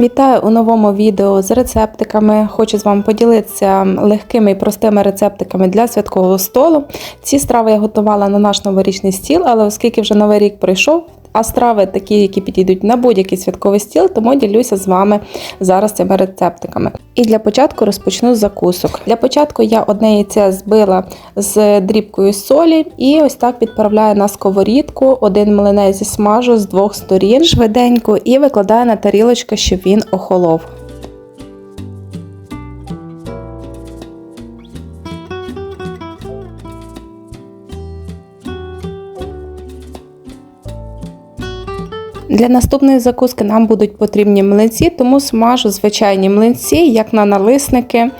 Вітаю у новому відео з рецептиками. Хочу з вами поділитися легкими і простими рецептиками для святкового столу. Ці страви я готувала на наш новорічний стіл, але оскільки вже новий рік пройшов, а страви такі, які підійдуть на будь-який святковий стіл, тому ділюся з вами зараз цими рецептиками. І для початку розпочну з закусок. Для початку я одне яйце збила з дрібкою солі і ось так відправляю на сковорідку. Один млинець зі смажу з двох сторін швиденько і викладаю на тарілочку, щоб він охолов. Для наступної закуски нам будуть потрібні млинці, тому смажу звичайні млинці, як на налисники.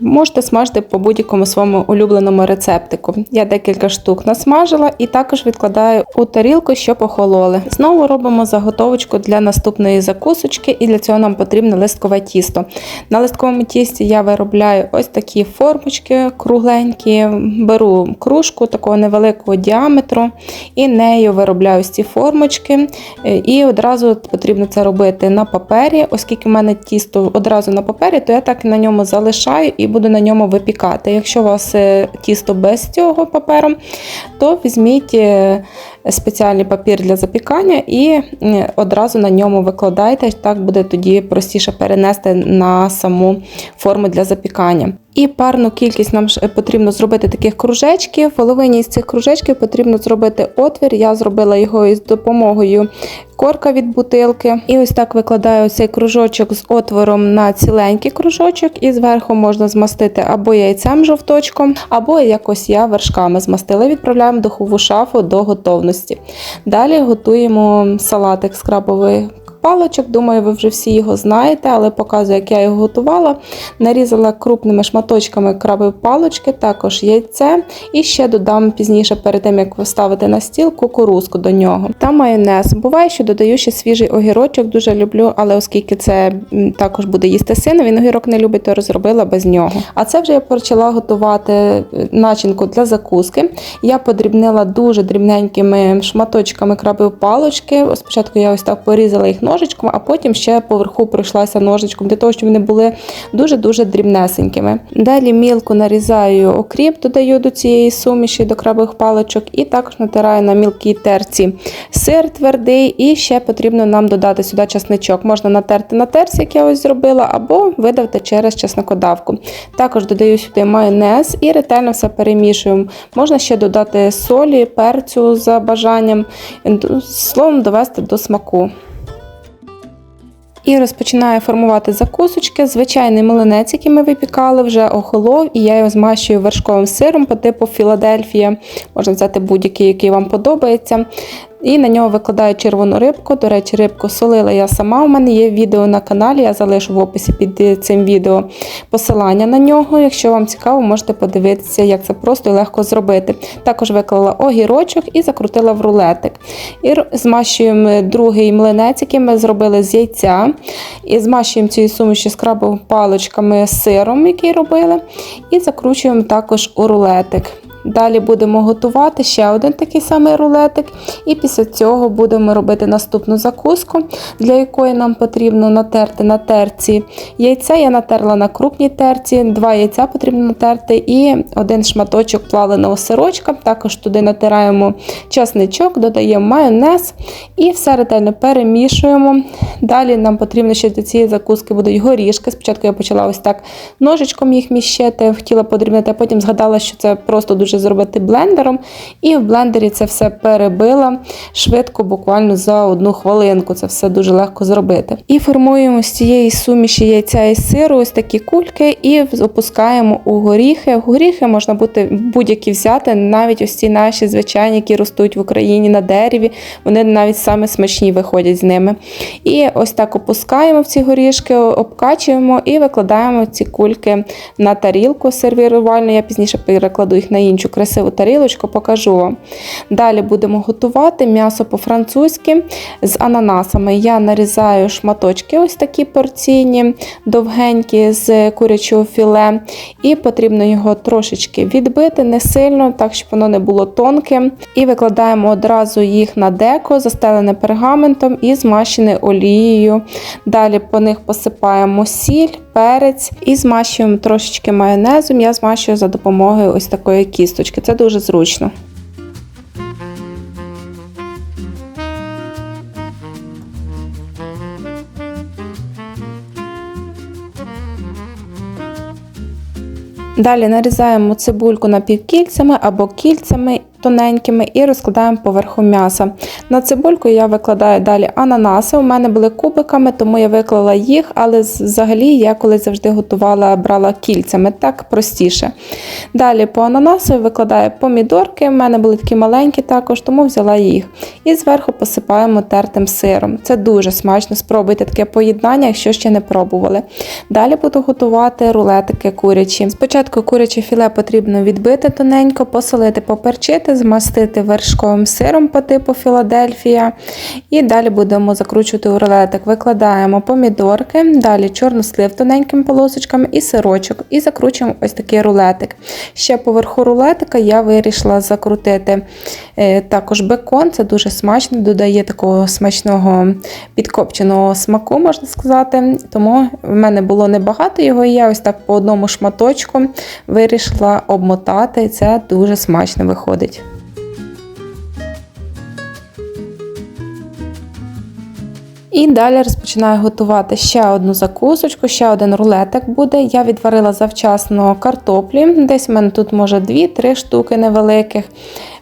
Можете смажити по будь-якому своєму улюбленому рецептику. Я декілька штук насмажила і також відкладаю у тарілку, щоб охололи. Знову робимо заготовочку для наступної закусочки, і для цього нам потрібне листкове тісто. На листковому тісті я виробляю ось такі формочки кругленькі, беру кружку такого невеликого діаметру і нею виробляю ці формочки. І одразу потрібно це робити на папері, оскільки в мене тісто одразу на папері, то я так на ньому залишаю і буду на ньому випікати. Якщо у вас е, тісто без цього паперу, то візьміть е, спеціальний папір для запікання і е, одразу на ньому викладайте. Так буде тоді простіше перенести на саму форму для запікання. І парну кількість нам потрібно зробити таких кружечків. В половині з цих кружечків потрібно зробити отвір. Я зробила його із допомогою корка від бутилки. І ось так викладаю цей кружочок з отвором на ціленький кружочок, і зверху можна змастити або яйцем жовточком, або якось я вершками змастила. Відправляємо духову шафу до готовності. Далі готуємо салатик з крабової паличок. Думаю, ви вже всі його знаєте, але показую, як я його готувала. Нарізала крупними шматочками крабові палички, також яйце. І ще додам пізніше, перед тим як ставити на стіл, кукурузку до нього. Та майонез. Буває, що додаю ще свіжий огірочок, дуже люблю, але оскільки це також буде їсти син, він огірок не любить, то розробила без нього. А це вже я почала готувати е, начинку для закуски. Я подрібнила дуже дрібненькими шматочками крабові палички. Спочатку я ось так порізала їх ножичком, а потім ще поверху пройшлася ножичком, для того, щоб вони були дуже-дуже дрібнесенькими. Далі мілко нарізаю окріп, додаю до цієї суміші, до крабових паличок, і також натираю на мілкій терці сир твердий, і ще потрібно нам додати сюди часничок. Можна натерти на терці, як я ось зробила, або видавити через чеснокодавку. Також додаю сюди майонез і ретельно все перемішуємо. Можна ще додати солі, перцю за бажанням, словом, довести до смаку. І розпочинаю формувати закусочки. Звичайний млинець, який ми випікали, вже охолов, і я його змащую вершковим сиром по типу Філадельфія. Можна взяти будь-який, який вам подобається. І на нього викладаю червону рибку. До речі, рибку солила я сама. У мене є відео на каналі, я залишу в описі під цим відео посилання на нього. Якщо вам цікаво, можете подивитися, як це просто і легко зробити. Також виклала огірочок і закрутила в рулетик. І змащуємо другий млинець, який ми зробили з яйця. І змащуємо цією суміші крабовими паличками з сиром, який робили. І закручуємо також у рулетик. Далі будемо готувати ще один такий самий рулетик, і після цього будемо робити наступну закуску, для якої нам потрібно натерти на терці яйця. Я натерла на крупній терці, два яйця потрібно натерти і один шматочок плавленого сирочка. Також туди натираємо часничок, додаємо майонез і все ретельно перемішуємо. Далі нам потрібно ще до цієї закуски будуть горішки. Спочатку я почала ось так ножичком їх міщити, хотіла подрібнити, а потім згадала, що це просто дуже зробити блендером. І в блендері це все перебила швидко, буквально за одну хвилинку. Це все дуже легко зробити. І формуємо з цієї суміші яйця і сиру ось такі кульки і опускаємо у горіхи. Горіхи можна бути будь-які взяти, навіть ось ці наші звичайні, які ростуть в Україні на дереві. Вони навіть саме смачні виходять з ними. І ось так опускаємо в ці горішки, обкачуємо і викладаємо ці кульки на тарілку сервірувальну. Я пізніше перекладу їх на інші іншу красиву тарілочку, покажу вам. Далі будемо готувати м'ясо по-французьки з ананасами. Я нарізаю шматочки, ось такі порційні, довгенькі з курячого філе, і потрібно його трошечки відбити, не сильно, так щоб воно не було тонким. І викладаємо одразу їх на деко, застелене пергаментом і змащене олією. Далі по них посипаємо сіль, перець і змащуємо трошечки майонезом. Я змащую за допомогою ось такої кісточки. Це дуже зручно. Далі нарізаємо цибульку напівкільцями або кільцями тоненькими і розкладаємо поверху м'яса. На цибульку я викладаю далі ананаси. У мене були кубиками, тому я виклала їх, але взагалі я коли завжди готувала, брала кільцями, так простіше. Далі по ананасу викладаю помідорки. У мене були такі маленькі також, тому взяла їх. І зверху посипаємо тертим сиром. Це дуже смачно. Спробуйте таке поєднання, якщо ще не пробували. Далі буду готувати рулетики курячі. Спочатку куряче філе потрібно відбити тоненько, посолити, поперчити змастити вершковим сиром по типу Філадельфія. І далі будемо закручувати у рулетик. Викладаємо помідорки, далі чорну слив тоненькими полосочками і сирочок. І закручуємо ось такий рулетик. Ще поверху рулетика я вирішила закрутити е, також бекон, це дуже смачно, додає такого смачного підкопченого смаку, можна сказати. Тому в мене було небагато його, і я ось так по одному шматочку вирішила обмотати, і це дуже смачно виходить. І далі розпочинаю готувати ще одну закусочку, ще один рулетик буде. Я відварила завчасно картоплі. Десь в мене тут може 2-3 штуки невеликих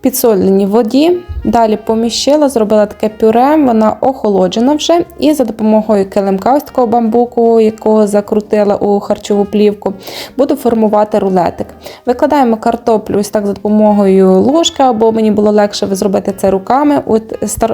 підсолені воді. Далі поміщила, зробила таке пюре, вона охолоджена вже. І за допомогою килимка, ось такого бамбуку, якого закрутила у харчову плівку, буду формувати рулетик. Викладаємо картоплю ось так за допомогою ложки, або мені було легше зробити це руками. От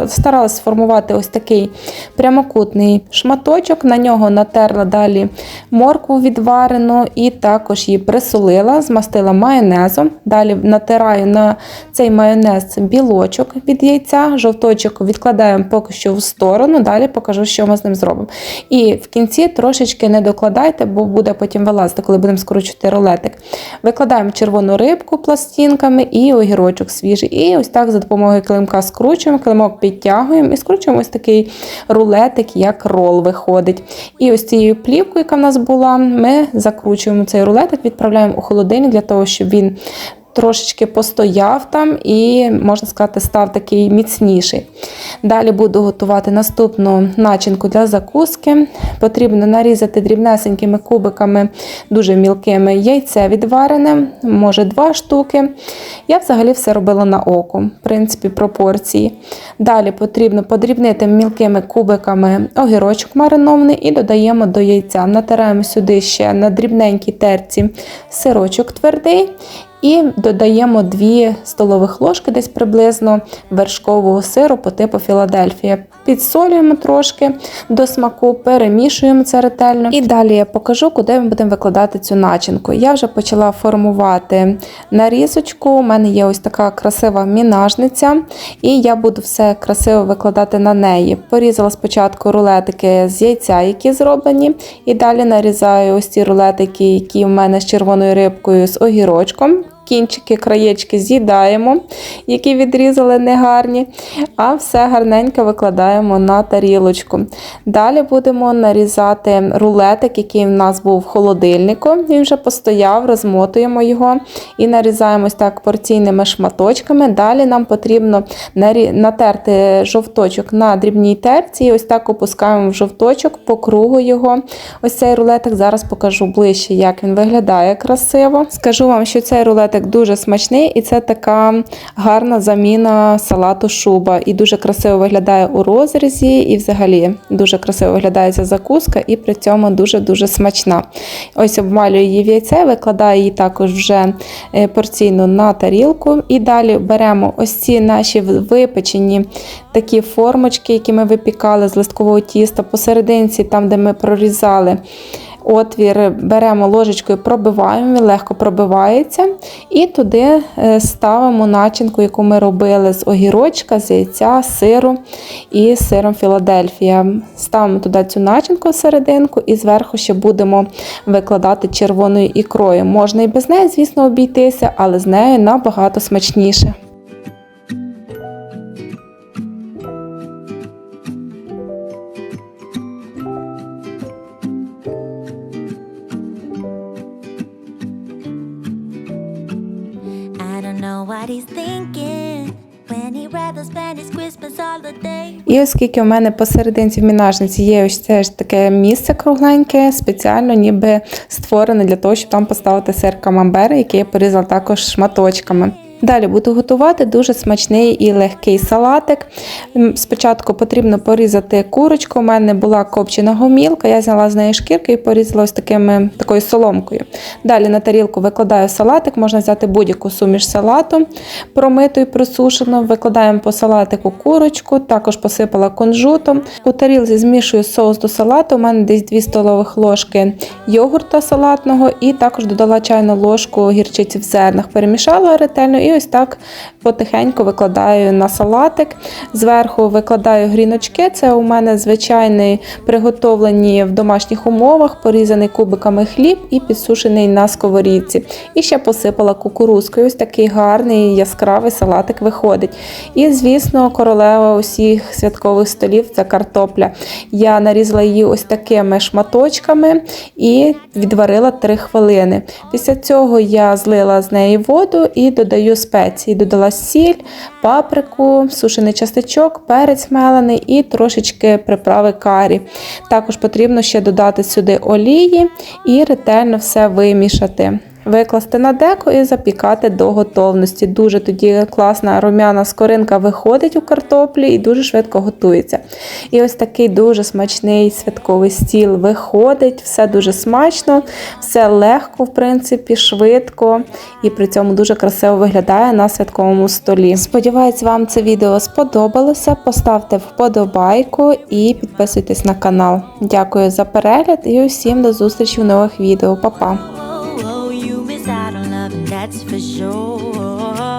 Старалася сформувати ось такий прямокутний шматочок, на нього натерла далі моркву відварену і також її присолила, змастила майонезом. Далі натираю на цей майонез білочок від яйця, жовточок відкладаємо поки що в сторону, далі покажу, що ми з ним зробимо. І в кінці трошечки не докладайте, бо буде потім вилазити, коли будемо скручувати рулетик. Викладаємо червону рибку пластинками і огірочок свіжий. І ось так за допомогою килимка скручуємо, килимок підтягуємо і скручуємо ось такий рулетик, як рол виходить. І ось цією плівкою, яка в нас була, ми закручуємо цей рулетик, відправляємо у холодильник для того, щоб він трошечки постояв там і, можна сказати, став такий міцніший. Далі буду готувати наступну начинку для закуски. Потрібно нарізати дрібнесенькими кубиками, дуже мілкими яйце відварене, може два штуки. Я взагалі все робила на око, в принципі, пропорції. Далі потрібно подрібнити мілкими кубиками огірочок маринований і додаємо до яйця. Натираємо сюди ще на дрібненькій терці сирочок твердий. І додаємо 2 столових ложки, десь приблизно вершкового сиру по типу Філадельфія. Підсолюємо трошки до смаку, перемішуємо це ретельно. І далі я покажу, куди ми будемо викладати цю начинку. Я вже почала формувати нарізочку. У мене є ось така красива мінажниця, і я буду все красиво викладати на неї. Порізала спочатку рулетики з яйця, які зроблені, і далі нарізаю ось ці рулетики, які в мене з червоною рибкою з огірочком кінчики, краєчки з'їдаємо, які відрізали негарні, а все гарненько викладаємо на тарілочку. Далі будемо нарізати рулетик, який в нас був в холодильнику. Він вже постояв, розмотуємо його і нарізаємо так порційними шматочками. Далі нам потрібно натерти жовточок на дрібній терці, і ось так опускаємо в жовточок по кругу його. Ось цей рулетик зараз покажу ближче, як він виглядає красиво. Скажу вам, що цей рулетик рулетик дуже смачний, і це така гарна заміна салату шуба. І дуже красиво виглядає у розрізі, і взагалі дуже красиво виглядає ця закуска, і при цьому дуже-дуже смачна. Ось обмалюю її в яйце, викладаю її також вже е, порційно на тарілку. І далі беремо ось ці наші випечені такі формочки, які ми випікали з листкового тіста, посерединці, там, де ми прорізали отвір беремо ложечкою, пробиваємо, він легко пробивається. І туди е, ставимо начинку, яку ми робили з огірочка, з яйця, сиру і сиром Філадельфія. Ставимо туди цю начинку серединку і зверху ще будемо викладати червоною ікрою. Можна і без неї, звісно, обійтися, але з нею набагато смачніше. І оскільки у мене посерединці в мінажниці є ось це ж таке місце кругленьке, спеціально ніби створене для того, щоб там поставити сир камамбер, який я порізала також шматочками. Далі буду готувати дуже смачний і легкий салатик. Спочатку потрібно порізати курочку. У мене була копчена гомілка, я зняла з неї шкірки і порізала ось такими, такою соломкою. Далі на тарілку викладаю салатик, можна взяти будь-яку суміш салату, промиту і просушену. Викладаємо по салатику курочку, також посипала кунжутом. У тарілці змішую соус до салату. У мене десь 2 столових ложки йогурта салатного і також додала чайну ложку гірчиці в зернах. Перемішала ретельно і ось так потихеньку викладаю на салатик. Зверху викладаю гріночки. Це у мене звичайний приготовлені в домашніх умовах, порізаний кубиками хліб і підсушений на сковорідці. І ще посипала кукурузкою. Ось такий гарний яскравий салатик виходить. І, звісно, королева усіх святкових столів це картопля. Я нарізала її ось такими шматочками і відварила 3 хвилини. Після цього я злила з неї воду і додаю спеції. Додала сіль, паприку, сушений частичок, перець мелений і трошечки приправи карі. Також потрібно ще додати сюди олії і ретельно все вимішати. Викласти на деко і запікати до готовності. Дуже тоді класна рум'яна скоринка виходить у картоплі і дуже швидко готується. І ось такий дуже смачний святковий стіл виходить, все дуже смачно, все легко, в принципі, швидко і при цьому дуже красиво виглядає на святковому столі. Сподіваюсь, вам це відео сподобалося. Поставте вподобайку і підписуйтесь на канал. Дякую за перегляд і усім до зустрічі в нових відео. Па-па! That's for sure.